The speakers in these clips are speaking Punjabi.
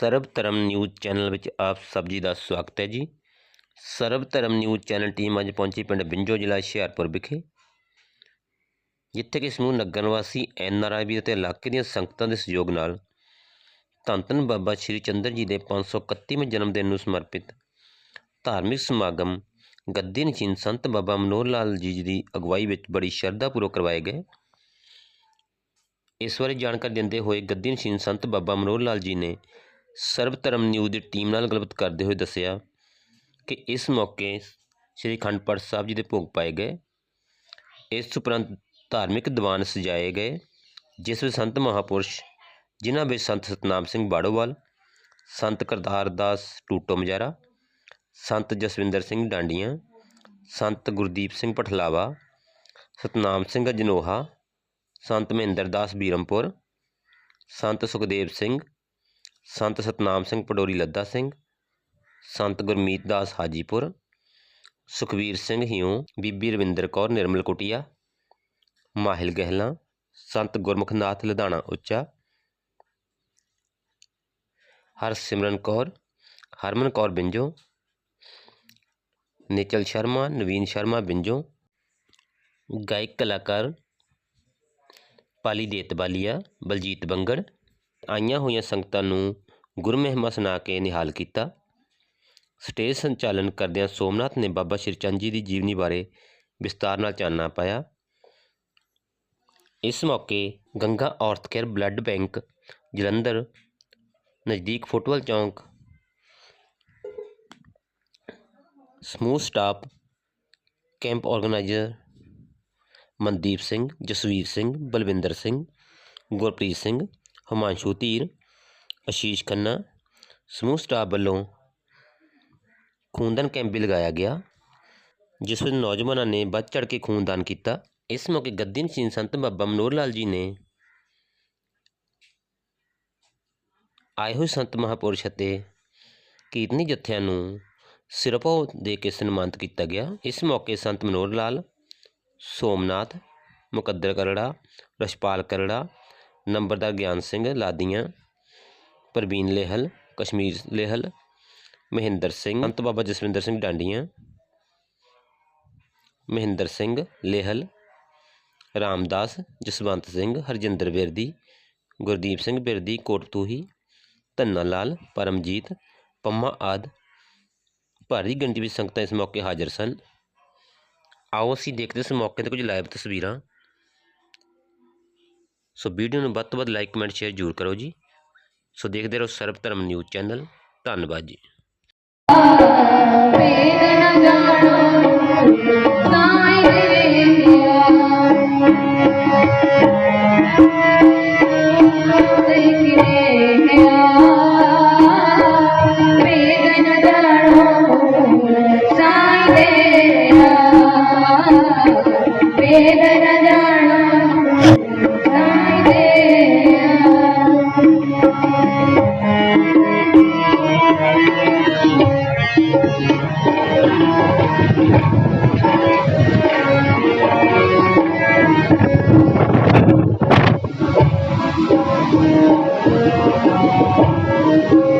ਸਰਬ ਧਰਮ ਨਿਊਜ਼ ਚੈਨਲ ਵਿੱਚ ਆਪ ਸਭ ਜੀ ਦਾ ਸਵਾਗਤ ਹੈ ਜੀ। ਸਰਬ ਧਰਮ ਨਿਊਜ਼ ਚੈਨਲ ਟੀਮ ਅੱਜ ਪਹੁੰਚੀ ਪਿੰਡ ਬਿੰਜੋ ਜ਼ਿਲ੍ਹਾ ਹੁਸ਼ਿਆਰਪੁਰ ਵਿਖੇ। ਜਿੱਥੇ ਕਿ ਸਮੂਹ ਨਗਰ ਨਿਵਾਸੀ ਐਨ ਆਰ ਆਈ ਵੀ ਅਤੇ ਇਲਾਕੇ ਦੀਆਂ ਸੰਗਤਾਂ ਦੇ ਸਹਿਯੋਗ ਨਾਲ ਧੰਨ ਧੰਨ ਬਾਬਾ ਸ਼੍ਰੀ ਚੰਦਰ ਜੀ ਦੇ 531ਵੇਂ ਜਨਮ ਦਿਨ ਨੂੰ ਸਮਰਪਿਤ ਧਾਰਮਿਕ ਸਮਾਗਮ ਗੱਦੀ ਨਸ਼ੀਨ ਸੰਤ ਬਾਬਾ ਮਨੋਹਰ ਲਾਲ ਜੀ ਦੀ ਅਗਵਾਈ ਵਿੱਚ ਬੜੀ ਸ਼ਰਧਾ ਪੂਰਵਕ ਕਰਵਾਏ ਗਏ। ਇਸ ਬਾਰੇ ਜਾਣਕਾਰੀ ਦਿੰਦੇ ਹੋਏ ਗੱਦੀ ਨਸ਼ੀਨ ਸੰਤ ਬਾਬਾ ਮਨੋਹਰ ਲਾਲ ਜੀ ਨੇ ਸਰਬ ਧਰਮ ਨਿਊਜ਼ ਦੀ ਟੀਮ ਨਾਲ ਗੱਲਬਾਤ ਕਰਦੇ ਹੋਏ ਦੱਸਿਆ ਕਿ ਇਸ ਮੌਕੇ ਸ੍ਰੀ ਅਖੰਡ ਪਾਠ ਸਾਹਿਬ ਜੀ ਦੇ ਭੋਗ ਪਾਏ ਗਏ। ਇਸ ਉਪਰੰਤ ਧਾਰਮਿਕ ਦੀਵਾਨ ਸਜਾਏ ਗਏ, ਜਿਸ ਵਿੱਚ ਸੰਤ ਮਹਾਪੁਰਸ਼, ਜਿਨ੍ਹਾਂ ਵਿੱਚ ਸੰਤ ਸਤਨਾਮ ਸਿੰਘ ਬਾੜੋਵਾਲ, ਸੰਤ ਕਰਤਾਰ ਦਾਸ ਟੂਟੋ ਮਜਾਰਾ, ਸੰਤ ਜਸਵਿੰਦਰ ਸਿੰਘ ਡਾਂਡੀਆਂ, ਸੰਤ ਗੁਰਦੀਪ ਸਿੰਘ ਪਠਲਾਵਾ ਸਤਨਾਮ ਸਿੰਘ ਜਨੋਹਾ ਸੰਤ ਮਹਿੰਦਰ ਦਾਸ ਬੀਰਮਪੁਰ, ਸੰਤ ਸੁਖਦੇਵ ਸਿੰਘ ਸੰਤ ਸਤਨਾਮ ਸਿੰਘ ਪਡੋਰੀ ਲੱਦਾ ਸਿੰਘ ਸੰਤ ਗੁਰਮੀਤ ਦਾਸ ਹਾਜੀਪੁਰ ਸੁਖਵੀਰ ਸਿੰਘ ਹਿਉ ਬੀਬੀ ਰਵਿੰਦਰ ਕੌਰ ਨਿਰਮਲ ਕੁਟੀਆ ਮਾਹਿਲ ਗਹਿਲਾ ਸੰਤ ਗੁਰਮੁਖ ਨਾਥ ਲਧਾਣਾ ਉੱਚਾ ਹਰਸਿਮਰਨ ਕੌਰ ਹਰਮਨ ਕੌਰ ਬਿੰਜੋ ਨਿਚਲ ਸ਼ਰਮਾ ਨਵੀਨ ਸ਼ਰਮਾ ਬਿੰਜੋ ਗਾਇਕ ਕਲਾਕਾਰ ਪਾਲੀ ਦੇਤਬਾਲੀਆ ਬਲਜੀਤ ਬੰਗੜ ਆਈਆਂ ਹੋਈਆਂ ਸੰਗਤਾਂ ਨੂੰ ਗੁਰਮਹਿਮਾ ਸੁਣਾ ਕੇ ਨਿਹਾਲ ਕੀਤਾ। ਸਟੇਜ ਸੰਚਾਲਨ ਕਰਦਿਆਂ ਸੋਮਨਾਥ ਨੇ ਬਾਬਾ ਸ਼੍ਰੀਚੰਦ ਜੀ ਦੀ ਜੀਵਨੀ ਬਾਰੇ ਵਿਸਤਾਰ ਨਾਲ ਚਾਨਣਾ ਪਾਇਆ। ਇਸ ਮੌਕੇ ਗੰਗਾ ਔਰਤ ਕੇਅਰ ਬਲੱਡ ਬੈਂਕ ਜਲੰਧਰ ਨਜ਼ਦੀਕ ਫੁੱਟਵਾਲ ਚੌਂਕ ਸਮੂਹ staff camp organiser Mandeep Singh, Jasvir Singh, Balwinder Singh, Gurpreet Singh Himanshu Dhir Ashish Khanna, ਸਮੂਹ ਸਟਾਫ ਵੱਲੋਂ ਖੂਨਦਾਨ ਕੈਂਪ ਵੀ ਲਗਾਇਆ ਗਿਆ, ਜਿਸ ਵਿੱਚ ਨੌਜਵਾਨਾਂ ਨੇ ਵੱਧ ਚੜ ਕੇ ਖੂਨਦਾਨ ਕੀਤਾ। ਇਸ ਮੌਕੇ ਗੱਦੀ ਨਸ਼ੀਨ ਸੰਤ ਬਾਬਾ ਮਨੋਹਰ ਲਾਲ ਜੀ ਨੇ ਆਏ ਹੋਏ ਸੰਤ ਮਹਾਪੁਰਸ਼ ਅਤੇ ਕੀਰਤਨੀ ਜਥਿਆਂ ਨੂੰ ਸਿਰਪੋ ਦੇ ਕੇ ਸਨਮਾਨਿਤ ਕੀਤਾ ਗਿਆ। ਇਸ ਮੌਕੇ ਸੰਤ ਮਨੋਹਰ ਲਾਲ, ਸੋਮਨਾਥ, ਮੁਕੱਦਰ ਕਰੜਾ ਰਸ਼ਪਾਲ ਕਰੜਾ ਨੰਬਰਦਾਰ ਗਿਆਨ ਸਿੰਘ ਲਾਦੀਆਂ ਪ੍ਰਵੀਨ ਲੇਹਲ ਕਸ਼ਮੀਰ ਲੇਹਲ ਮਹਿੰਦਰ ਸਿੰਘ ਅੰਤ ਬਾਬਾ ਜਸਵਿੰਦਰ ਸਿੰਘ ਡਾਂਡੀਆਂ ਮਹਿੰਦਰ ਸਿੰਘ ਲੇਹਲ ਰਾਮਦਾਸ ਜਸਵੰਤ ਸਿੰਘ ਹਰਜਿੰਦਰ ਬਿਰਦੀ ਗੁਰਦੀਪ ਸਿੰਘ ਬਿਰਦੀ ਕੋਟਤੂਹੀ ਧੰਨਾ ਲਾਲ ਪਰਮਜੀਤ ਪੰਮਾ ਆਦ ਭਾਰੀ ਗਿਣਤੀ ਵਿੱਚ ਸੰਗਤਾਂ ਇਸ ਮੌਕੇ ਹਾਜ਼ਰ ਸਨ ਆਓ ਅਸੀਂ ਦੇਖਦੇ ਇਸ ਮੌਕੇ ਤੇ ਕੁਝ ਲਾਈਵ ਤਸਵੀਰਾਂ ਸੋ ਵੀਡੀਓ ਨੂੰ ਵੱਧ ਤੋਂ ਵੱਧ ਲਾਈਕ ਕਮੈਂਟ ਸ਼ੇਅਰ ਜ਼ਰੂਰ ਕਰੋ ਜੀ। ਸੋ ਦੇਖਦੇ ਰਹੋ ਸਰਬ ਧਰਮ ਨਿਊਜ਼ ਚੈਨਲ। ਧੰਨਵਾਦ ਜੀ। ਵੇਦ ਜਾਣੋ Thank you.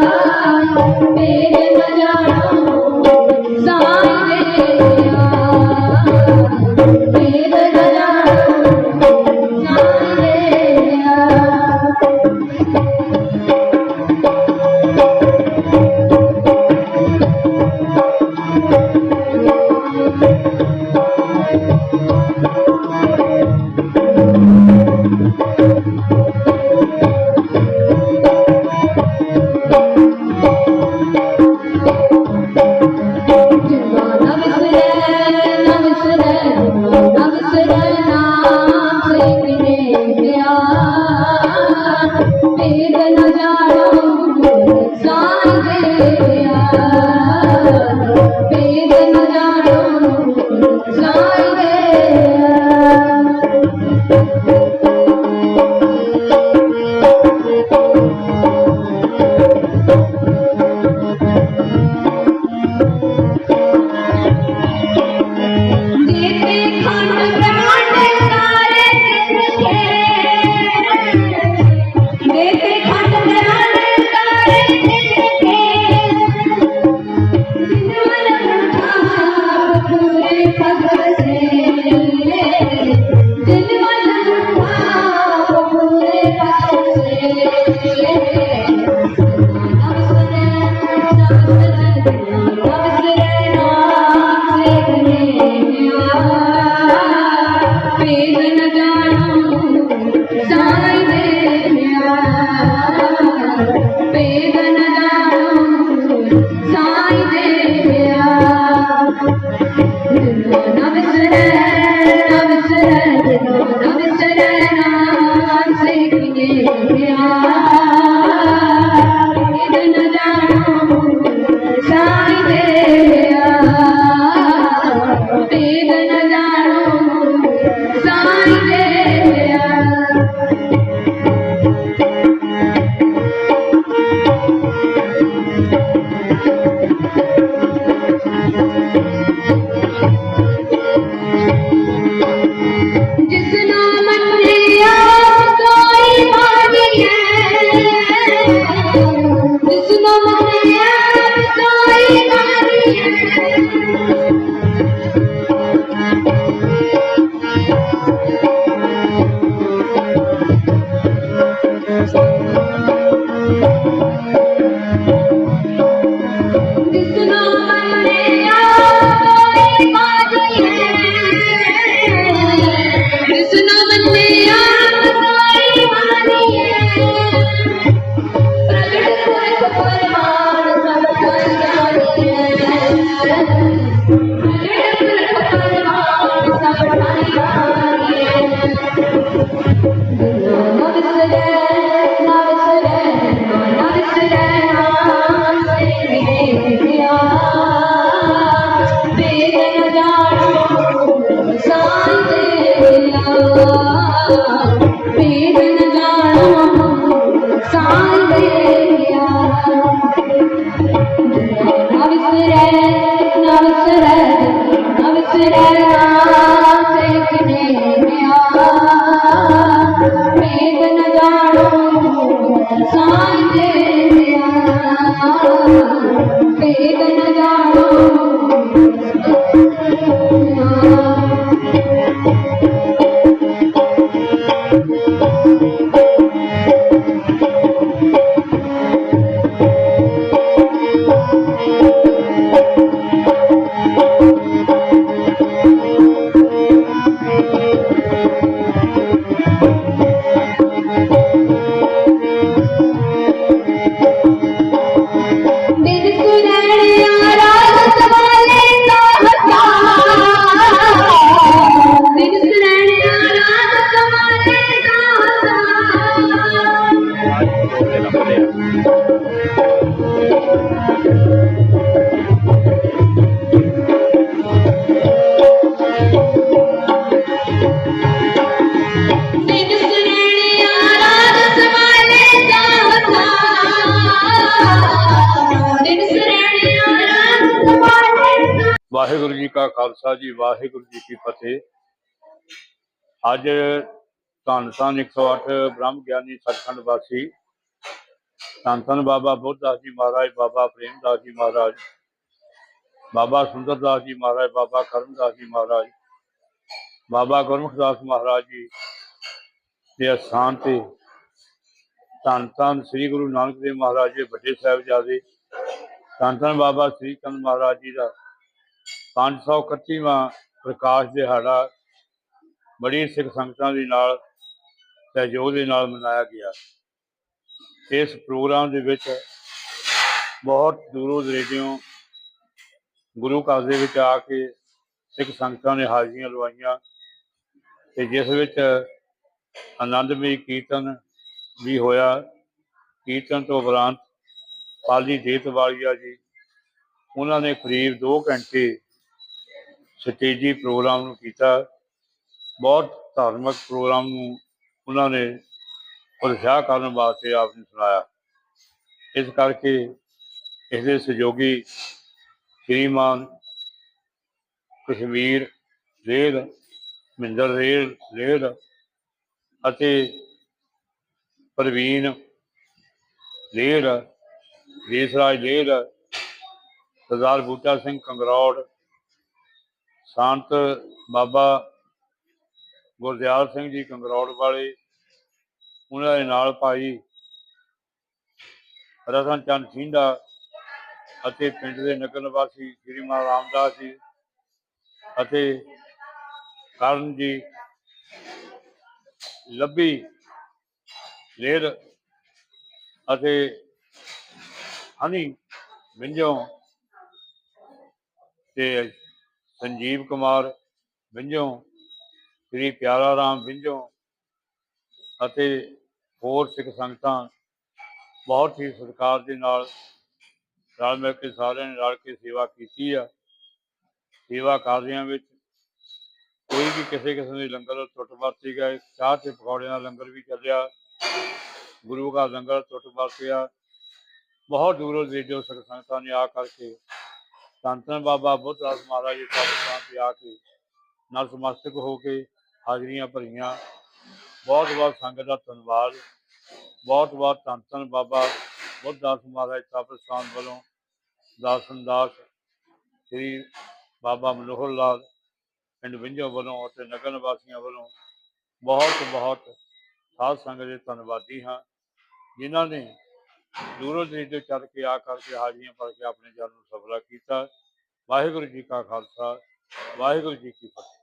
ਪੀਰ ਨ Santa ਖਾਲਸਾ ਜੀ, ਵਾਹਿਗੁਰੂ ਜੀ ਕੀ ਫਤਿਹ। ਅੱਜ ਧੰਨ ਧੰਨ 108 ਬ੍ਰਹਮ ਗਿਆਨੀ ਸਤਖੰਡ ਵਾਸੀ ਧੰਨ ਧੰਨ ਬਾਬਾ ਬੁੱਧਦਾਸ ਜੀ ਮਹਾਰਾਜ, ਬਾਬਾ ਪ੍ਰੇਮਦਾਸ ਜੀ ਮਹਾਰਾਜ, ਬਾਬਾ ਸੁੰਦਰਦਾਸ ਜੀ ਮਹਾਰਾਜ, ਬਾਬਾ ਕਰਮਦਾਸ ਜੀ ਮਹਾਰਾਜ, ਬਾਬਾ ਗੁਰਮੁਖਦਾਸ ਮਹਾਰਾਜ ਜੀ ਦੇ ਅਸਥਾਨ ਤੇ ਧੰਨ ਧੰਨ ਸ੍ਰੀ ਗੁਰੂ ਨਾਨਕ ਦੇਵ ਮਹਾਰਾਜ ਜੀ ਵੱਡੇ ਸਾਹਿਬਜ਼ਾਦੇ, ਧੰਨ ਧੰਨ ਬਾਬਾ ਸ੍ਰੀ ਚੰਦ ਮਹਾਰਾਜ ਜੀ ਦਾ 531ਵਾਂ ਪ੍ਰਕਾਸ਼ ਦਿਹਾੜਾ ਬੜੀ ਸਿੱਖ ਸੰਗਤਾਂ ਦੇ ਨਾਲ, ਸਹਿਯੋਗ ਦੇ ਨਾਲ ਮਨਾਇਆ ਗਿਆ। ਇਸ ਪ੍ਰੋਗਰਾਮ ਦੇ ਵਿੱਚ ਬਹੁਤ ਦੂਰੋਂ ਦਰੇਡਿਓਂ ਗੁਰੂ ਘਰ ਦੇ ਵਿੱਚ ਆ ਕੇ ਸਿੱਖ ਸੰਗਤਾਂ ਨੇ ਹਾਜ਼ਰੀਆਂ ਲਵਾਈਆਂ ਤੇ ਜਿਸ ਵਿੱਚ ਆਨੰਦਮਈ ਕੀਰਤਨ ਵੀ ਹੋਇਆ। ਕੀਰਤਨ ਤੋਂ ਉਪਰੰਤ ਪਾਲੀ ਦੇਤ ਵਾਲੀਆ ਜੀ, ਉਹਨਾਂ ਨੇ ਕਰੀਬ 2 ਘੰਟੇ ਸਟੇਜੀ ਪ੍ਰੋਗਰਾਮ ਨੂੰ ਕੀਤਾ। ਬਹੁਤ ਧਾਰਮਿਕ ਪ੍ਰੋਗਰਾਮ ਨੂੰ ਉਹਨਾਂ ਨੇ ਉਤਸ਼ਾਹ ਕਰਨ ਵਾਸਤੇ ਆਪ ਨੇ ਸੁਣਾਇਆ। ਇਸ ਕਰਕੇ ਇਸ ਦੇ ਸਹਿਯੋਗੀ ਸ਼੍ਰੀਮਾਨ ਕਸ਼ਮੀਰ ਰੇਲ, ਮਹਿੰਦਰ ਰੇਲ ਰੇਲ ਅਤੇ ਪ੍ਰਵੀਨ ਰੇਲ ਦੇਸਰਾਜ ਰੇਲ, ਸਰਦਾਰ ਬੂਟਾ ਸਿੰਘ ਕੰਗਰੌੜ ਸੰਤ ਬਾਬਾ ਗੁਰਦਿਆਲ ਸਿੰਘ ਜੀ ਕੰਗਰੌੜ ਵਾਲੇ, ਉਹਨਾਂ ਦੇ ਨਾਲ ਭਾਈ ਰਤਨ ਚੰਦ ਸਿੰਘਾ ਅਤੇ ਪਿੰਡ ਦੇ ਨਗਰ ਨਿਵਾਸੀ ਸ੍ਰੀ ਮਾਨ ਰਾਮਦਾਸ ਜੀ ਅਤੇ ਕਰਨ ਜੀ ਲੱਭੀ ਰੇਲ ਅਤੇ ਹਨੀ ਵਿੰਜੋਂ ਤੇ ਸੰਜੀਵ ਕੁਮਾਰ ਵਿੰਜੋਂ ਸ੍ਰੀ ਪਿਆਰਾ ਰਾਮ ਵਿੰਜੋਂ ਅਤੇ ਹੋਰ ਸਿੱਖ ਸੰਗਤਾਂ, ਬਹੁਤ ਹੀ ਸਤਿਕਾਰ ਦੇ ਨਾਲ ਰਲ ਮਿਲ ਕੇ ਸਾਰਿਆਂ ਨੇ ਰਲ ਕੇ ਸੇਵਾ ਕੀਤੀ ਆ। ਸੇਵਾ ਕਾਰਜਾਂ ਵਿੱਚ ਕੋਈ ਵੀ ਕਿਸੇ ਕਿਸਮ ਦੇ ਲੰਗਰ ਟੁੱਟ ਵਰਤੀ ਗਏ ਚਾਹ ਤੇ ਪਕੌੜਿਆਂ ਦਾ ਲੰਗਰ ਵੀ ਚੱਲਿਆ, ਗੁਰੂ ਦਾ ਲੰਗਰ ਟੁੱਟ ਵਰਤਿਆ, ਬਹੁਤ ਦੂਰੋਂ ਦੇਜੋ ਸਿੱਖ ਸੰਗਤਾਂ ਨੇ ਆ ਕਰਕੇ ਧੰਨ ਧੰਨ ਬਾਬਾ ਬੁੱਧਦਾਸ ਮਹਾਰਾਜ ਜੀ ਦਾ ਤੇ ਆ ਕੇ ਨਤਮਸਤਕ ਹੋ ਕੇ ਹਾਜ਼ਰੀਆਂ ਭਰੀਆਂ। ਬਹੁਤ ਬਹੁਤ ਸੰਗਤ ਦਾ ਧੰਨਵਾਦ। ਬਹੁਤ ਬਹੁਤ ਧੰਨ ਧੰਨ ਬਾਬਾ ਬੁੱਧਦਾਸ ਮਹਾਰਾਜ ਸਾਹਿਬ ਵੱਲੋਂ ਦਾਸਨ ਦਾਸ ਸ੍ਰੀ ਬਾਬਾ ਮਨੋਹਰ ਲਾਲ ਪਿੰਡ ਵਿੰਝੋ ਵੱਲੋਂ ਅਤੇ ਨਗਰ ਨਿਵਾਸੀਆਂ ਵੱਲੋਂ ਬਹੁਤ ਬਹੁਤ ਸਾਧ ਸੰਗਤ ਦੇ ਧੰਨਵਾਦੀ ਹਾਂ। ਜਿਨ੍ਹਾਂ ਨੇ ਦੂਰੋਂ ਦੂਰ ਚੱਲ ਕੇ ਆ ਕਰਕੇ ਹਾਜ਼ਰੀਆਂ ਭਰ ਕੇ ਆਪਣੇ ਜਨ ਨੂੰ ਸਫਲਾ ਕੀਤਾ। ਵਾਹਿਗੁਰੂ ਜੀ ਕਾ ਖਾਲਸਾ, ਵਾਹਿਗੁਰੂ ਜੀ ਕੀ ਫਤਿਹ।